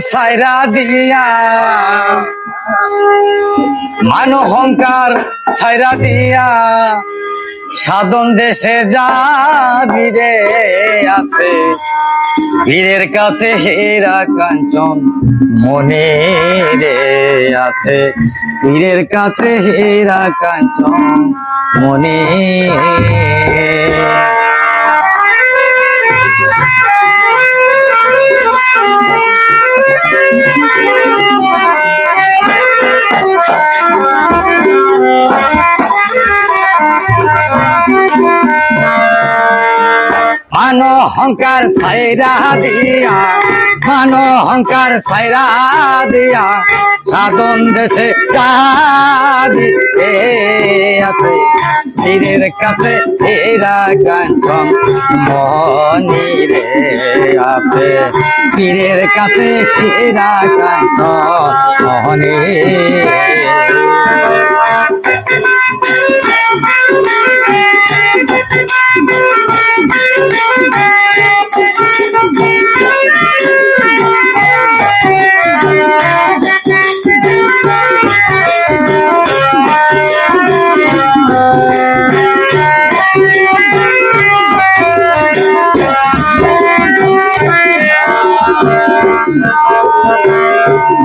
সাইরা দিয়া। মান অহংকার সাইরা দিয়া। সাধন দেশে যাবি রে আছে। বীরের কাছে হেরা কাঞ্চন মনে রে আছে। বীরের কাছে হেরা কাঞ্চন মনে মান অহংকার ছাইরা দিয়া, মান অহংকার ছাইরা দিয়া, সাধন দেশে এ আছে তীরের কাছে, এরা কাঞ্চন মনি রে আছে। পীরের কাছে সেরা কাঞ্চন মনি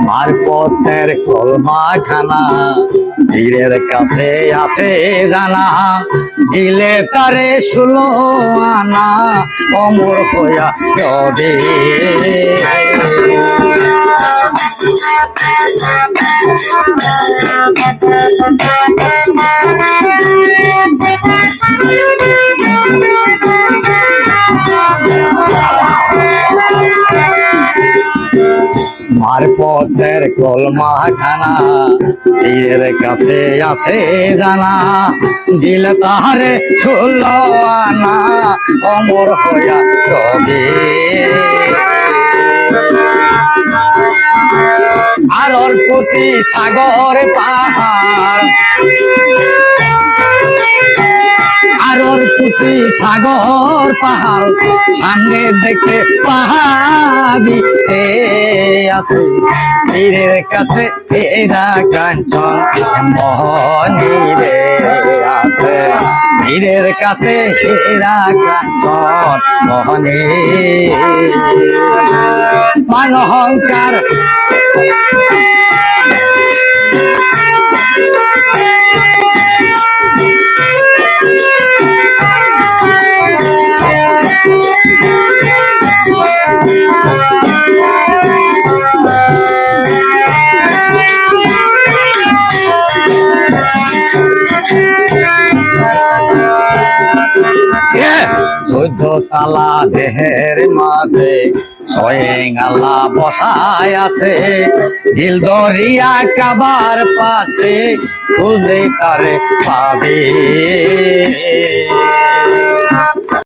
মারপথের কলমা খানা তীরের কাছে আছে জানা দিলে তারে ষোলো আনা অমর হইয়া রবে। মারপথের কলমা খানা তীরের কাছে আছে জানা, দিলে তাহারে ষোলো আনা, অমর হইয়া রবে। আর ওর সাগর পাহাড় কুচি সাগর পাহাড়, সামনে দেখতে পাহাবি এ আছে। তীরের কাছে এরা কাঞ্চন মহনি রে আছে। তীরের কাছে এরা কাঞ্চন মহনি। মান চোদ্দ তালা দেহের মাঝে স্বয়ং আল্লাহ বসায় আছে। দিল দরিয়া কাবার পাশে খুঁজে তারে পাবে